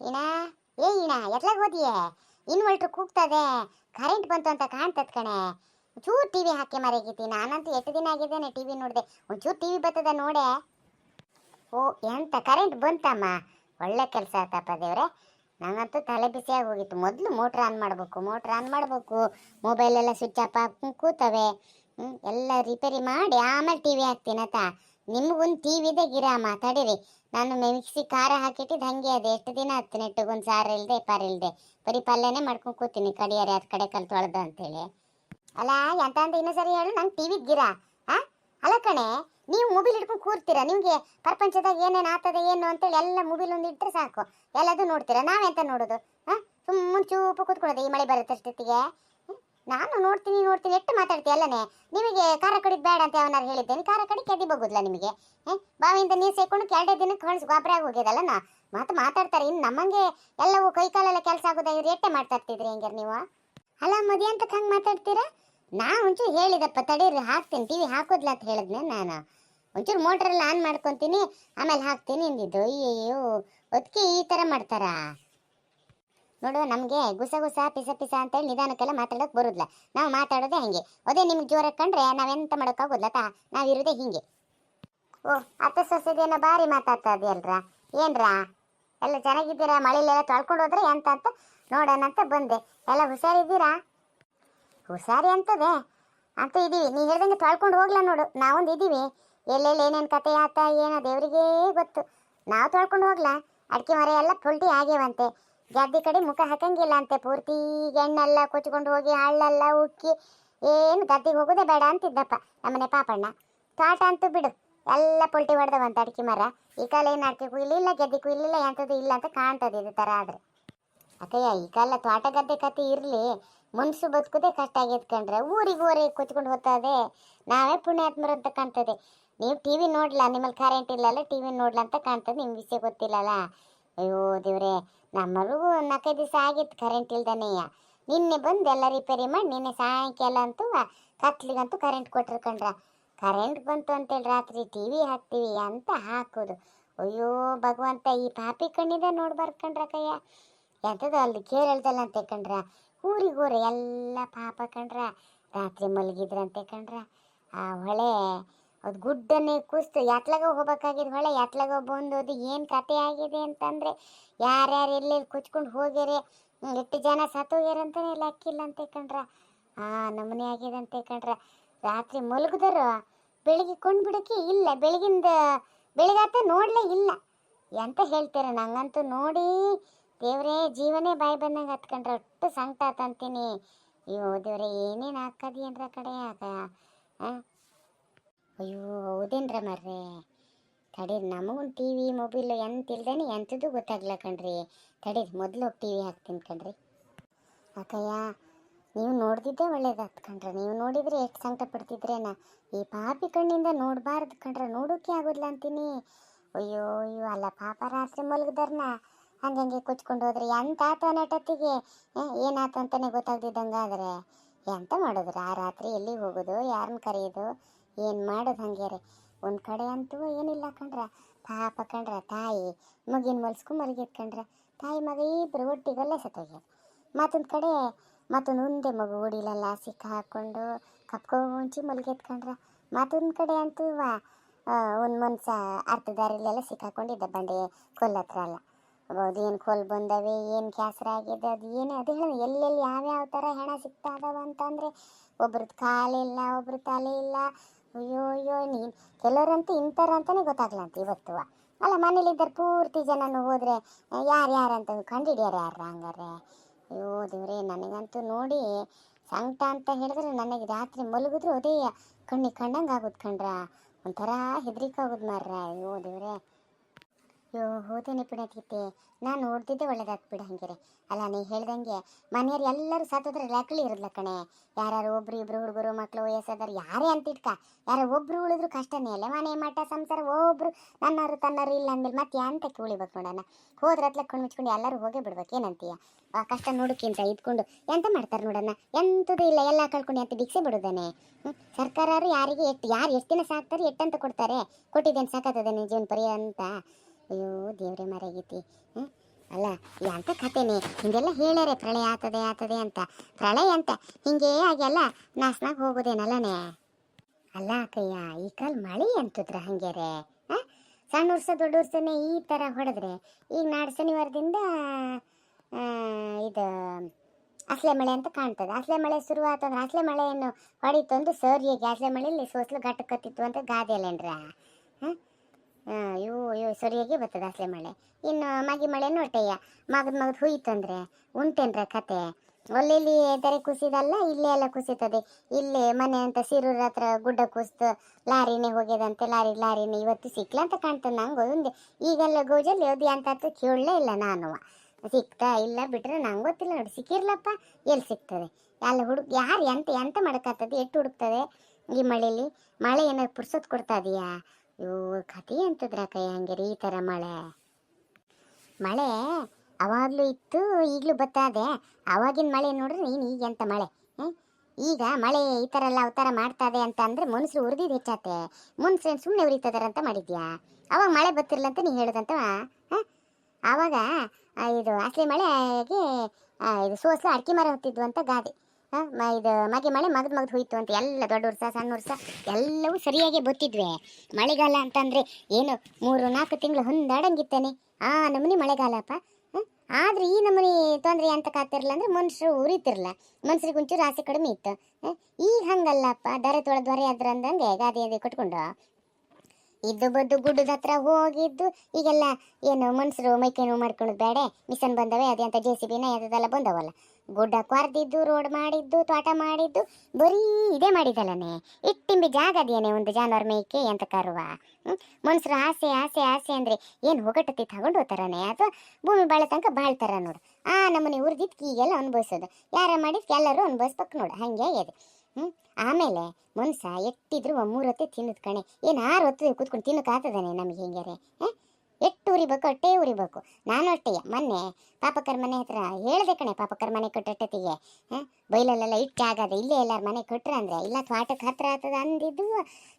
ಇಣ ಏ ಇಣ ಎಟ್ಲಾಗ ಹೋದಿಯೇ? Inverter ಕೂಗ್ತದೆ. Current ಬಂತು ಅಂತ ಕಾಣ್ತದ ಕಣೆ. ಒಂಚೂರು ಟಿ ವಿ ಹಾಕಿ ಮರೆಗಿತಿ ನಾನಂತೂ ಎಷ್ಟು ದಿನ ಆಗಿದ್ದೇನೆ ಟಿ ವಿ ನೋಡಿದೆ. ಒಂಚೂರು ಟಿ ವಿ ಬರ್ತದ ನೋಡೆ. ಓ, ಎಂತ ಕರೆಂಟ್ ಬಂತಮ್ಮ. ಒಳ್ಳೆ ಕೆಲಸ ಆತಪ್ಪ ದೇವ್ರೆ. ನಂಗಂತೂ ತಲೆ ಬಿಸಿಯಾಗಿ ಹೋಗಿತ್ತು. ಮೊದಲು ಮೋಟ್ರ್ ಆನ್ ಮಾಡಬೇಕು ಮೋಟ್ರ್ ಆನ್ ಮಾಡಬೇಕು. ಮೊಬೈಲೆಲ್ಲ ಸ್ವಿಚ್ ಆಫ್ ಹಾಕ್ ಕೂತವೆ. ಎಲ್ಲ ರಿಪೇರಿ ಮಾಡಿ ಆಮೇಲೆ ಟಿ ವಿ ಹಾಕ್ತೀನಿ ಆತ ನಿಮ್ಗೊಂದು ಗಿರಾ ಮಾತಾಡಿರಿ. ನಾನು ಮಿಕ್ಸಿ ಖಾರ ಹಾಕಿಟ್ಟಿದ್ದು ಹಂಗೆ ಅದು. ಎಷ್ಟು ದಿನ ಆಯ್ತು ನೆಟ್ಟಗೊಂದು ಸಾರು ಇಲ್ಲದೆ ಪಾರು ಇಲ್ಲದೆ ಬರೀ ಪಲ್ಯನೇ ಮಾಡ್ಕೊಂಡು ಕೂತೀನಿ ಕಡಿಯಾರೆ, ಅದು ಕಡೆ ಕಲ್ತು ತೊಳೆದು ಅಂತೇಳಿ. ಅಲ್ಲ ಎಂತ ಅಂತ ಇನ್ನೂ ಸರಿ ಹೇಳು, ನಂಗೆ ಟಿ ವಿ ಗಿರಾ? ಹಾ? ಅಲ್ಲ ಕಣೆ, ನೀವು ಮೊಬೈಲ್ ಹಿಡ್ಕೊಂಡು ಕೂರ್ತೀರಾ? ನಿಮಗೆ ಪ್ರಪಂಚದಾಗ ಏನೇನು ಆಗ್ತದೆ ಏನು ಅಂತೇಳಿ ಎಲ್ಲ ಮೊಬೈಲ್ ಒಂದು ಇಟ್ಟರೆ ಸಾಕು. ಎಲ್ಲದೂ ನೋಡ್ತೀರಾ? ನಾವೆಂತ ನೋಡೋದು? ಹಾಂ? ಸುಮ್ಮನೆ ಚೂಪು ಕೂತ್ಕೊಳ್ಳೋದು, ಈ ಮಳೆ ಬರುತ್ತೆ ಅಷ್ಟೊತ್ತಿಗೆ? ನಾನು ನೋಡ್ತೀನಿ ನೋಡ್ತೀನಿ, ಎಷ್ಟು ಮಾತಾಡ್ತೀಯ ಅಲ್ಲನೇ? ನಿಮಗೆ ಖಾರ ಕಡಿದ್ ಬೇಡ ಅಂತ ಅವನಾರು ಹೇಳಿದ್ದೇನೆ ಖಾರ ಕಡಿ ಕೆದಿ ನಿಮಗೆ ಹ್ಮ್? ಬಾವಿಯಿಂದ ನೀರು ಸೇಕೊಂಡು ಎರಡೇ ದಿನಕ್ಕೆ ಕಳಿಸಿ ಗೊಬ್ಬರ ಆಗಿ ಹೋಗ್ಯದಲ್ಲ ನಾ? ಮಾತು ಮಾತಾಡ್ತಾರೆ, ಇನ್ನು ನಮ್ಮಂಗೆ ಎಲ್ಲವೂ ಕೈ ಕಾಲೆಲ್ಲ ಕೆಲಸ ಆಗೋದ, ಇವ್ರು ಎಟ್ಟೆ ಮಾಡ್ತಾ ಇರ್ತಿದ್ರಿ ಹೆಂಗಾರ ನೀವು? ಅಲ್ಲ ಮದಿ ಅಂತ ಹಂಗೆ ಮಾತಾಡ್ತೀರಾ? ನಾ ಒಂಚೂರು ಹೇಳಿದಪ್ಪ, ತಡೀರಿ, ಹಾಕ್ತೀನಿ, ಟಿ ವಿ ಹಾಕೋದ್ಲ ಅಂತ ಹೇಳಿದ್ನೆ ನಾನು. ಒಂಚೂರು ಮೋಟ್ರೆಲ್ಲ ಆನ್ ಮಾಡ್ಕೊತೀನಿ, ಆಮೇಲೆ ಹಾಕ್ತೀನಿ ಅಂದಿದ್ದು. ಅಯ್ಯಯ್ಯೋ ಅದಕ್ಕೆ ಈ ಥರ ಮಾಡ್ತಾರಾ? ನೋಡು, ನಮಗೆ ಗುಸ ಗುಸ, ಪಿಸ ಪಿಸ ಅಂತೇಳಿ ನಿಧಾನಕ್ಕೆಲ್ಲ ಮಾತಾಡೋಕೆ ಬರೋದಿಲ್ಲ. ನಾವು ಮಾತಾಡೋದೇ ಹಂಗೆ. ಅದೇ ನಿಮ್ಗೆ ಜೋರ ಕಂಡ್ರೆ ನಾವೆಂತ ಮಾಡೋಕ್ಕಾಗೋದಿಲ್ಲ ತಾ ನಾವಿರೋದೇ ಹಿಂಗೆ. ಓ, ಅತ್ತೆ ಸೊಸೆದೇನೋ ಭಾರಿ ಮಾತಾಡ್ತಾ ಇದೆಯಲ್ರ? ಏನ್ರಾ? ಎಲ್ಲ ಚೆನ್ನಾಗಿದ್ದೀರಾ? ಮಳೆಲೆಲ್ಲ ತೊಳ್ಕೊಂಡು ಹೋದ್ರೆ ಎಂತ ಅಂತ ನೋಡೋಣ ಅಂತ ಬಂದೆ. ಎಲ್ಲ ಹುಷಾರಿದ್ದೀರಾ? ಹುಷಾರಿ ಅಂತದೆ. ಅಂತ ಇದೀವಿ. ನೀ ಹೇಳ್ದಂಗೆ ತೊಳ್ಕೊಂಡು ಹೋಗ್ಲಾ ನೋಡು. ನಾವೊಂದು ಇದ್ದೀವಿ ಎಲ್ಲೆಲ್ಲಿ ಏನೇನು ಕತೆ ಆತ, ಏನೋ ದೇವರಿಗೇ ಗೊತ್ತು. ನಾವು ತೊಳ್ಕೊಂಡು ಹೋಗ್ಲಾ. ಅಡಿಕೆ ಮರ ಎಲ್ಲ ಪುಲ್ಟಿ ಆಗ್ಯವಂತೆ. ಗದ್ದೆ ಕಡೆ ಮುಖ ಹಾಕಂಗಿಲ್ಲ ಅಂತೆ. ಪೂರ್ತಿ ಎಣ್ಣೆಲ್ಲ ಕೊಚ್ಕೊಂಡು ಹೋಗಿ ಹಳ್ಳೆಲ್ಲ ಉಕ್ಕಿ. ಏನು ಗದ್ದೆಗೆ ಹೋಗೋದೇ ಬೇಡ ಅಂತಿದ್ದಪ್ಪ ನಮ್ಮನೆ ಪಾಪಣ್ಣ. ತೋಟ ಅಂತೂ ಬಿಡು. ಎಲ್ಲ ಪುಲ್ಟಿ ಹೊಡೆದವಂತ ಅಡಿಕೆ ಮರ. ಈ ಕಾಲ ಏನು ಅಡಿಕೆ ಕುಯ್ಲಿಲ್ಲ, ಗದ್ದೆ ಕುಯ್ಲಿಲ್ಲ, ಎಂಥದ್ದು ಇಲ್ಲ ಅಂತ ಕಾಣ್ತದೆ ಇದು ಥರ ಆದರೆ. ಅಕ್ಕಯ್ಯ, ಈ ಕಾಲ ತೋಟ ಗದ್ದೆ ಕತೆ ಇರಲಿ. ಮನ್ಸು ಬದುಕೋದೇ ಕಷ್ಟ ಆಗೈತೆ ಕಂಡ್ರೆ ಊರಿಗೆ ಊರಿಗೆ ಕೊಚ್ಕೊಂಡು ಹೋಗ್ತದೆ. ನಾವೇ ಪುಣ್ಯಾತ್ಮರು ಅಂತ ಕಾಣ್ತದೆ. ನೀವು ಟಿ ವಿ ನೋಡ್ಲಾ? ನಿಮ್ಮಲ್ಲಿ ಕರೆಂಟ್ ಇಲ್ಲಲ್ಲ, ಟಿ ವಿ ಅಂತ ಕಾಣ್ತದೆ. ನಿಮ್ಗೆ ವಿಷಯ ಗೊತ್ತಿಲ್ಲಲ್ಲ. ಅಯ್ಯೋ ದೇವ್ರೆ ನಮ್ಮಲ್ಲಿಗೂ ನಾಲ್ಕೈದು ದಿವಸ ಆಗಿತ್ತು ಕರೆಂಟ್ ಇಲ್ದನೆಯ ನಿನ್ನೆ ಬಂದು ಎಲ್ಲ ರಿಪೇರಿ ಮಾಡಿ, ನಿನ್ನೆ ಸಾಯಂಕಾಲ ಅಂತೂ ಕತ್ಲಿಗಂತೂ ಕರೆಂಟ್ ಕೊಟ್ಟರು ಕಣ್ರ ಕರೆಂಟ್ ಬಂತು ಅಂತೇಳಿ ರಾತ್ರಿ ಟಿ ವಿ ಹಾಕ್ತೀವಿ ಅಂತ ಹಾಕೋದು. ಅಯ್ಯೋ ಭಗವಂತ, ಈ ಪಾಪಿ ಕಣ್ಣಿಂದ ನೋಡ್ಬಾರ್ದು ಕಣ್ರ ಕಯ್ಯ ಎಂಥದ್ದು ಅಲ್ಲಿ ಕಂಡ್ರ ಊರಿಗೆ ಊರ ಎಲ್ಲ ಪಾಪ ಕಂಡ್ರ ರಾತ್ರಿ ಮಲಗಿದ್ರಂತೆ ಕಂಡ್ರ ಆ ಹೊಳೆ ಅದು ಗುಡ್ಡನ್ನೇ ಕುಸ್ತು, ಯಾತ್ಲಾಗ ಹೋಗ್ಬೇಕಾಗಿದ್ದು ಹೊಳೆ, ಯಾತ್ಲಾಗ ಬಂದೋದು ಏನು ಕತೆ ಆಗಿದೆ ಅಂತಂದರೆ, ಯಾರ್ಯಾರು ಎಲ್ಲೆಲ್ಲಿ ಕುಚ್ಕೊಂಡು ಹೋಗ್ಯಾರೆ, ಎಷ್ಟು ಜನ ಸತ್ತೋಗ್ಯಾರ ಅಂತಾನೆ ಲೆಕ್ಕಿಲ್ಲ ಅಂತ ಕಂಡ್ರ ಆ, ನಮೂನೆ ಆಗಿದೆ ಅಂತ ಕಂಡ್ರ ರಾತ್ರಿ ಮಲಗಿದ್ರು ಬೆಳಿಗ್ಗೆ ಕೊಂಡ್ಬಿಡಕ್ಕೆ ಇಲ್ಲ, ಬೆಳಗಿಂದ ಬೆಳಗಾತ ನೋಡಲೇ ಇಲ್ಲ. ಎಂತ ಹೇಳ್ತೀರ ನಂಗಂತೂ ನೋಡಿ ದೇವರೇ, ಜೀವನೇ ಬಾಯಿ ಬಂದಂಗೆ ಹತ್ಕೊಂಡ್ರೆ ಒಟ್ಟು ಸಂಕಟ ಆತಂತೀನಿ ಅಯ್ಯೋ ದೇವ್ರೆ, ಏನೇನು ಹಾಕದಿ ಅಂದ್ರೆ ಕಡೆ ಆಗ, ಆ? ಅಯ್ಯೋ, ಹೌದೇನ್ರ ಮರ್ರೆ? ತಡೀರಿ ನಮಗೊಂದು ಟಿ ವಿ ಮೊಬೈಲು ಎಂತ ಇಲ್ದೇನೆ ಎಂಥದ್ದು ಗೊತ್ತಾಗ್ಲ ಕಣ್ರಿ. ತಡೀರಿ, ಮೊದಲು ಟಿ ವಿ ಹಾಕ್ತೀನಿ ಕಣ್ರಿ. ಅಕ್ಕಯ್ಯ, ನೀವು ನೋಡ್ದಿದ್ದೆ ಒಳ್ಳೇದಾಗ್ತು ಕಣ್ರಿ. ನೀವು ನೋಡಿದ್ರೆ ಎಷ್ಟು ಸಂಕಟ ಪಡ್ತಿದ್ರೇನ? ಈ ಪಾಪಿ ಕಣ್ಣಿಂದ ನೋಡಬಾರ್ದು ಕಣ್ರ. ನೋಡೋಕೆ ಆಗೋದಿಲ್ಲ ಅಂತೀನಿ. ಅಯ್ಯೋ ಅಯ್ಯೋ, ಅಲ್ಲ ಪಾಪ ರಾತ್ರಿ ಹಂಗೆ ಹಂಗೆ ಕೊಚ್ಕೊಂಡು ಹೋದ್ರೆ ಎಂತ ಆತ ನಟತ್ತಿಗೆ? ಏನಾತ ಅಂತಾನೆ ಗೊತ್ತಾಗ್ದಿದ್ದಂಗಾದ್ರೆ? ಎಂತ ಮಾಡಿದ್ರು? ಆ ರಾತ್ರಿ ಎಲ್ಲಿಗೆ ಹೋಗೋದು? ಯಾರನ್ನ ಕರೆಯೋದು? ಏನು ಮಾಡೋದು ಹಂಗ್ಯಾರೆ ಒಂದು ಕಡೆ ಅಂತೂ ಏನಿಲ್ಲ ಕಣ್ರ. ಪಾಪ ಕಣ್ರ, ತಾಯಿ. ಮಗಿನ ಮಲ್ಸ್ಕೊ ಮಲಗಿದ್ ಕಣ್ರ. ತಾಯಿ ಮಗ ಇಬ್ಬರು ಒಟ್ಟಿಗೆಲ್ಲ ಸತ್ತೋಗ್ಯಾರ ಮತ್ತೊಂದು ಕಡೆ ಮತ್ತೊಂದು ಒಂದೇ ಮಗು ಓಡಿಲಲ್ಲ ಸಿಕ್ಕ ಹಾಕ್ಕೊಂಡು ಕಪ್ಕೊ ಮುಂಚಿ ಮಲಗಿದ್ಕಂಡ್ರ ಮತ್ತೊಂದು ಕಡೆ ಅಂತೂ ಒಂದು ಮನ್ಸ ಅರ್ಧ ದಾರಿಲೆಲ್ಲ ಸಿಕ್ಕಾಕೊಂಡಿದ್ದ ಬಂಡೆ ಕೊಲ್ಲತ್ರ ಅಲ್ಲ ಅದು ಏನು ಕೊಲ್ ಬಂದವೆ, ಏನು ಕ್ಯಾಸರ ಆಗಿದೆ ಅದು ಏನು ಅದು ಹೇಳ ಎಲ್ಲೆಲ್ಲಿ ಯಾವ್ಯಾವ ಥರ ಹೆಣ ಸಿಗ್ತಾ ಅಂತಂದ್ರೆ ಅಂತಂದರೆ ಒಬ್ರದ್ದು ಕಾಲಿಲ್ಲ ಒಬ್ರದ್ದು ತಲೆ ಇಲ್ಲ ಅಯ್ಯೋ ಅಯ್ಯೋ ನೀನು ಕೆಲವರಂತೂ ಇಂಥವ್ರು ಅಂತಲೇ ಗೊತ್ತಾಗ್ಲಂತ ಇವತ್ತು. ಅಲ್ಲ, ಮನೇಲಿದ್ದಾರೆ ಪೂರ್ತಿ ಜನನು ಹೋದರೆ ಯಾರು ಯಾರು ಅಂತ ಕಂಡಿಡ್ಯಾರ ಯಾರ ಹಂಗಾರೆ? ಅಯ್ಯೋ, ದೇವ್ರೆ, ನನಗಂತೂ ನೋಡಿ ಸಂಕಟ ಅಂತ ಹೇಳಿದ್ರೆ ನನಗೆ ರಾತ್ರಿ ಮಲಗಿದ್ರು ಅದೇ ಕಣ್ಣಿಗೆ ಕಂಡಂಗೆ ಆಗೋದು ಕಂಡ್ರ? ಒಂಥರ ಹೆದರಿಕೆ ಆಗೋದು ಮಾರ್ರ. ಅಯ್ಯೋ, ದೇವ್ರೆ. ಅಯ್ಯೋ ಹೋದೇನೆ ಪುಣ್ಯತಿತ್ತೆ ನಾನು ನೋಡ್ತಿದ್ದೆ ಒಳ್ಳೇದಾಗ್ತು ಬಿಡ ಹಂಗೆ ಅಲ್ಲ, ನೀ ಹೇಳ್ದಂಗೆ ಮನೆಯವ್ರು ಎಲ್ಲರೂ ಸತ್ತೋದ್ರೆ ಲಕಳಿ ಇರೋದಿಲ್ಲ ಕಣೆ. ಯಾರು ಒಬ್ರು ಇಬ್ರು ಹುಡುಗರು ಮಕ್ಕಳು ವಯಸ್ಸಾದವ್ರು ಯಾರೇ ಅಂತ ಇಟ್ಕ. ಯಾರೋ ಒಬ್ರು ಉಳಿದ್ರು ಕಷ್ಟನೇ ಅಲ್ಲ. ಮನೆ ಮಠ, ಸಂಸಾರ, ಒಬ್ರು ನನ್ನವರು ತನ್ನವರು ಇಲ್ಲ ಅಂದ್ಮೇಲೆ ಮತ್ತೆ ಅಂತಕ್ಕೆ ಉಳಿಬೇಕು ನೋಡೋಣ ಹೋದ್ರ ಹತ್ಲಕ್ಕೆ ಕಣ್ಣು ಮುಚ್ಕೊಂಡು ಎಲ್ಲರೂ ಹೋಗೇ ಬಿಡ್ಬೇಕು. ಏನಂತೀಯ? ಆ ಕಷ್ಟ ನೋಡಕ್ಕಿಂತ ಇದ್ಕೊಂಡು ಎಂತ ಮಾಡ್ತಾರೆ ನೋಡೋಣ ಎಂಥದ್ದು ಇಲ್ಲ. ಎಲ್ಲ ಕಳ್ಕೊಂಡು ಅಂತ ಭಿಕ್ಷೆ ಬಿಡೋದಾನೆ? ಸರ್ಕಾರ ಯಾರಿಗೆ ಎಷ್ಟು ಯಾರು ಎಷ್ಟು ದಿನ ಸಾಕ್ತಾರೆ, ಎಷ್ಟಂತ ಕೊಡ್ತಾರೆ? ಕೊಟ್ಟಿದ್ದೇನೆ ಸಾಕಾಗ್ತದೆ ನಿಜ ಜೀವನ ಪರ್ಯಂತ? ಅಯ್ಯೋ, ದೇವ್ರೆ ಮರಗೈತಿ ಅಲ್ಲ ಎಂಥ ಕಥೆನೇ ಹಿಂಗೆಲ್ಲ ಹೇಳ್ಯಾರೆ, ಪ್ರಳಯ ಆತದೆ ಆತದೆ ಅಂತ. ಪ್ರಳಯ ಅಂತ. ಹಿಂಗೇ ಆಗೆಲ್ಲ ನಾಸ್ನಾಗ ಹೋಗೋದೇನಲ್ಲನೇ? ಅಲ್ಲ ಅಕ್ಕಯ್ಯ, ಈ ಕಾಲ ಮಳೆ ಅಂತದ್ರ ಹಂಗ್ಯಾರೆ? ಆ? ಸಣ್ಣ ವರ್ಷ, ದೊಡ್ಡ ವರ್ಷನೇ ಈ ಥರ ಹೊಡೆದ್ರೆ, ಈಗ ನಾಡು ಶನಿವಾರದಿಂದ ಇದು, ಅಸಲೆ ಮಳೆ ಅಂತ ಕಾಣ್ತದೆ. ಅಸಲೆ ಮಳೆ ಶುರುವಾತಂದ್ರೆ ಅಸಲೆ ಮಳೆಯನ್ನು ಹೊಡಿತಂದು ಸರಿಯಾಗಿ, ಅಸಲೆ ಮಳೆಯಲ್ಲಿ ಸೋಸ್ಲು ಗಟ್ಟಕತ್ತಿತ್ತು ಅಂತ ಗಾದೆಯಲ್ಲೇನ್ರ ಹಾಂ? ಇವು ಇವು ಸರಿಯಾಗಿ ಬರ್ತದೆ ಅಸಲೆ ಮಳೆ. ಇನ್ನು ಮಗಿ ಮಳೆ ಒಟ್ಟೆಯ ಮಗದ ಹುಯ್ತು ಹುಯ್ತಂದ್ರೆ ಉಂಟೇನ್ರ ಕತೆ? ಒಲ್ಲೆಲ್ಲಿ ತೆರೆ ಕುಸಿದಲ್ಲ, ಇಲ್ಲೇ ಎಲ್ಲ ಕುಸಿತದೆ. ಇಲ್ಲೇ ಮನೆ ಅಂತ ಸಿರೂರ್ ಹತ್ರ ಗುಡ್ಡ ಕುಸ್ತು, ಲಾರಿನೇ ಹೋಗ್ಯದಂತೆ, ಲಾರಿ, ಲಾರಿನೇ ಇವತ್ತು ಸಿಕ್ಲ ಅಂತ ಕಾಣ್ತದೆ ನಂಗೆ ಒಂದು. ಈಗೆಲ್ಲ ಗೋಜಲ್ಲಿ ಅದು ಅಂತ ಕೇಳಲೇ ಇಲ್ಲ ನಾನು ಸಿಕ್ತಾ ಇಲ್ಲ ಬಿಟ್ರೆ ನಂಗೆ ಗೊತ್ತಿಲ್ಲ ನೋಡಿ, ಸಿಕ್ಕಿರ್ಲಪ್ಪ ಎಲ್ಲಿ ಸಿಗ್ತದೆ ಎಲ್ಲ ಹುಡುಕ್ ಯಾರು ಎಂತ ಎಂತ ಮಾಡಕತ್ತದೆ ಎಷ್ಟು ಹುಡುಕ್ತದೆ ಈ ಮಳೆಯಲ್ಲಿ ಮಳೆ ಏನಾದ್ರು ಪುರ್ಸೊತ್ತು ಕೊಡ್ತಾ ಇದೆಯಾ? ಇವು ಕತೆ ಅಂತದ್ರ ಕೈ ಹಂಗೆ ಈ ಥರ ಮಳೆ? ಮಳೆ ಅವಾಗಲೂ ಇತ್ತು, ಈಗಲೂ ಬತ್ತಾದೆ ಅವಾಗಿನ ಮಳೆ ನೋಡ್ರಿ ನೀನು ಈಗ ಎಂತ ಮಳೆ? ಈಗ ಮಳೆ ಈ ಥರ ಎಲ್ಲ ಅವತಾರ ಮಾಡ್ತಾದೆ ಅಂತ ಅಂದರೆ ಮನುಷ್ಯರು ಉರಿದಿದ್ದು ಹೆಚ್ಚಾತೆ. ಮನುಷ್ಯರು ಸುಮ್ಮನೆ ಉರಿತದಾರಂತ ಮಾಡಿದ್ಯಾ? ಅವಾಗ ಮಳೆ ಬತ್ತಿರಲ್ಲ ಅಂತ ನೀ ಹೇಳ್ದಂತ ಹಾಂ? ಆವಾಗ ಇದು ಅಸಲಿ ಮಳೆಗೆ ಇದು ಸೋಸ್ಲು ಅಡಿಕೆ ಮರ ಹೊತ್ತಿದ್ವು ಅಂತ ಗಾದೆ. ಇದು ಮಗೆ ಮಳೆ ಮಗದ್ ಮಗದ್ ಹೋಯ್ತು ಅಂತ ಎಲ್ಲ ದೊಡ್ಡ ವರ್ಷ ಸಣ್ಣ ವರ್ಷ ಎಲ್ಲವೂ ಸರಿಯಾಗಿ ಬತ್ತಿದ್ವಿ. ಮಳೆಗಾಲ ಅಂತಂದ್ರೆ ಏನು, ಮೂರು, ನಾಲ್ಕು ತಿಂಗಳು ಹೊಂದಾಡಂಗಿತ್ತಾನೆ. ಆ ನಮೂನಿ ಮಳೆಗಾಲಪ್ಪ ಆದ್ರೆ ಈ ನಮೂನಿ ತೊಂದರೆ ಅಂತ ಕಾತಿರಲ್ಲ ಅಂದ್ರೆ ಮನುಷ್ಯರು ಉರಿತಿರಲ್ಲ ಮನುಷ್ಯರಿಗೆ ಒಂಚೂರು ಆಸೆ ಕಡಿಮೆ ಇತ್ತು? ಈಗ ಹಂಗಲ್ಲಪ್ಪ, ದರೆ ತೊಳೆ ದೊರೆ ಅದ್ರ ಅಂದಂಗೆ ಗಾದೆ ಅದೇ ಕಟ್ಕೊಂಡು ಇದ್ದು ಬದ್ದು ಗುಡ್ಡದ ಹತ್ರ ಹೋಗಿದ್ದು, ಈಗೆಲ್ಲ ಏನು ಮನುಷ್ಯರು ಮೈಕೈ ನೋವು ಮಾಡ್ಕೊಳ್ಳೋದು ಬೇಡ ಮಿಷನ್ ಬಂದವೆ, ಅದೇ ಅಂತ ಜೆ ಸಿ ಬಿನ ಅದೆಲ್ಲ ಬಂದವಲ್ಲ. ಗುಡ್ಡ ಕೊರ್ದಿದ್ದು ರೋಡ್ ಮಾಡಿದ್ದು, ತೋಟ ಮಾಡಿದ್ದು, ಬರೀ ಇದೇ ಮಾಡಿದಲ್ಲನೆ ಇಟ್ಟಿಂಬಿ ಜಾಗ ಅದೇನೆ ಒಂದು ಜಾನುವಾರು ಮೇಕೆ ಅಂತ ಕರುವ. ಮನುಷ್ಯರು ಆಸೆ ಆಸೆ ಆಸೆ ಅಂದ್ರೆ ಏನು ಹೊಗಟತಿ ತಗೊಂಡು ಹೋಗ್ತಾರನೆ? ಅಥವಾ ಭೂಮಿ ಬಾಳೆ ತನಕ ಬಾಳ್ತಾರ ನೋಡು. ಆ ನಮ್ಮನೆ ಉರ್ದಿದ್ಕೆ ಈಗೆಲ್ಲ ಅನುಭವಿಸೋದು. ಯಾರ ಮಾಡಿದ್ಕೆ ಎಲ್ಲರೂ ಅನುಭವಿಸ್ಬೇಕು ನೋಡು. ಹಂಗೆ ಇದೆ ಹ್ಞೂ ಆಮೇಲೆ ಮನುಷ್ಯ ಎಟ್ಟಿದ್ರು ಮೂರು ಹೊತ್ತೆ ತಿನ್ನೋದು ಕಣೆ. ಏನು ಆರು ಹೊತ್ತು ಕೂತ್ಕೊಂಡು ಆಗ್ತದಾನೆ ನಮಗೆ ಹಿಂಗಾರೆ ಹಾಂ ಎಟ್ಟು ಉರಿಬೇಕು ಅಟ್ಟೇ ಉರಿಬೇಕು. ನಾನು ಅಷ್ಟೇ, ಮೊನ್ನೆ ಪಾಪಕರ್ ಮನೆ ಹತ್ರ ಹೇಳಿದೆ ಕಣೆ, ಪಾಪಕರ ಮನೆ ಕಟ್ಟೊಟ್ಟಿಗೆ ಹಾಂ ಬೈಲಲ್ಲೆಲ್ಲ ಇಟ್ಟು ಆಗದ, ಇಲ್ಲೇ ಎಲ್ಲರ ಮನೆ ಕೊಟ್ರೆ ಅಂದರೆ, ಇಲ್ಲ ತ್ವಾಟಕ್ಕೆ ಹತ್ರ ಆಗ್ತದ ಅಂದಿದ್ದು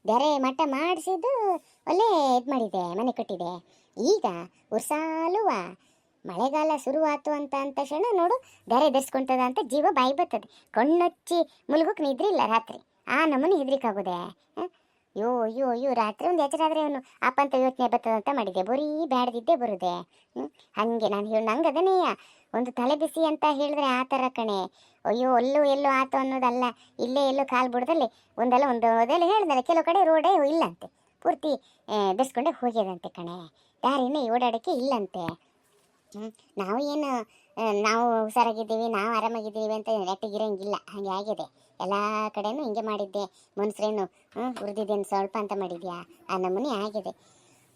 ಬೇರೆ ಮಠ ಮಾಡಿಸಿದ್ದು, ಒಳ್ಳೆ ಇದು ಮಾಡಿದೆ, ಮನೆ ಕಟ್ಟಿದೆ. ಈಗ ಉರ್ಸಾಲುವ ಮಳೆಗಾಲ ಶುರುವಾತು ಅಂತ ಅಂತ ಕ್ಷಣ ನೋಡು ಬೇರೆ ಧರಿಸ್ಕೊಂತದ ಅಂತ ಜೀವ ಬಾಯಿ ಬರ್ತದೆ. ಕಣ್ಣೊಚ್ಚಿ ಮುಳುಗಕ್ಕೆ ನಿದ್ರಿ ಇಲ್ಲ ರಾತ್ರಿ. ಆ ನಮ್ಮನ್ನು ಹೆದ್ರಿಕಾಗೋದೆ? ಅಯ್ಯೋ ಅಯ್ಯೋ ಅಯ್ಯೋ, ರಾತ್ರಿ ಒಂದು ಎಚ್ಚರಾದ್ರೆ ಅವನು ಅಪ್ಪ ಅಂತ ಯೋಚನೆ ಬರ್ತದಂತ ಮಾಡಿದೆ. ಬರೀ ಬ್ಯಾಡ್ದಿದ್ದೇ ಬರುದೆ? ಹಂಗೆ ನಾನು ಹೇಳಿ, ನಂಗೆ ಅದನೇಯ ಒಂದು ತಲೆ ಬಿಸಿ ಅಂತ ಹೇಳಿದ್ರೆ ಆ ಥರ ಕಣೆ. ಅಯ್ಯೋ ಅಲ್ಲೂ ಎಲ್ಲೋ ಆತು ಅನ್ನೋದಲ್ಲ. ಇಲ್ಲೇ, ಎಲ್ಲೋ ಕಾಲು ಬಿಡ್ದಲ್ಲಿ ಒಂದಲ್ಲ ಒಂದು ಅದೆಲ್ಲ ಹೇಳಿದ್ರೆ ಕೆಲವು ಕಡೆ ರೋಡೇ ಇಲ್ಲಂತೆ. ಪೂರ್ತಿ ಬೆಸ್ಕೊಂಡೆ ಹೋಗ್ಯದಂತೆ ಕಣೆ. ದಾರಿನೇ ಓಡಾಡೋಕ್ಕೆ ಇಲ್ಲಂತೆ? ನಾವು ಏನು ನಾವು ಹುಷಾರಾಗಿದ್ದೀವಿ, ನಾವು ಆರಾಮಾಗಿದ್ದೀವಿ ಅಂತ ನೆಟ್ಟಿಗಿರಂಗಿಲ್ಲ ಹಾಗೆ ಆಗಿದೆ. ಎಲ್ಲ ಕಡೆನೂ ಹಿಂಗೆ ಮಾಡಿದ್ದೆ. ಮನುಷ್ಯರೇನು ಹ್ಞೂ ಹುರಿದಿದ್ದೇನು ಸ್ವಲ್ಪ ಅಂತ ಮಾಡಿದ್ಯಾ? ಆ ನಮೂನೆ ಆಗಿದೆ.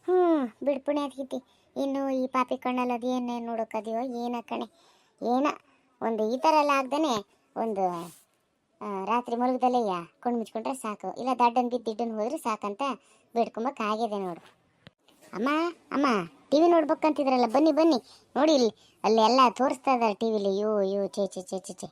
ಹ್ಞೂ ಬಿಡ್ಪುಣೆ ಅದೈತಿ ಇನ್ನು ಈ ಪಾಪಿ ಕಣ್ಣಲ್ಲಿ ಅದು ಏನೇನು ನೋಡೋಕದೆಯೋ ಏನ ಕಣೆ. ಏನ ಒಂದು ಈ ಥರ ಎಲ್ಲ ಆಗ್ದೇ ಒಂದು ರಾತ್ರಿ ಯಾ, ಕಣ್ಣು ಮುಚ್ಕೊಂಡ್ರೆ ಸಾಕು. ಇಲ್ಲ ದಡ್ಡನ್ ಬಿದ್ದು ದಿಡ್ಡನ್ ಹೋದ್ರೆ ಸಾಕಂತ ಬಿಡ್ಕೊಂಬಕ್ಕಾಗಿದೆ ನೋಡು. ಅಮ್ಮ ಅಮ್ಮ. ಟಿ ವಿ ನೋಡ್ಬೇಕಂತಿದ್ರಲ್ಲ, ಬನ್ನಿ ಬನ್ನಿ. ನೋಡಿ ಇಲ್ಲಿ, ಅಲ್ಲಿ ಎಲ್ಲ ತೋರಿಸ್ತಾ ಇದ್ದಾರೆ ಟಿ ವಿಲಿ ಯೋ ಯೋ ಚೇ ಚೇ ಚೇ ಚೇ ಚೇ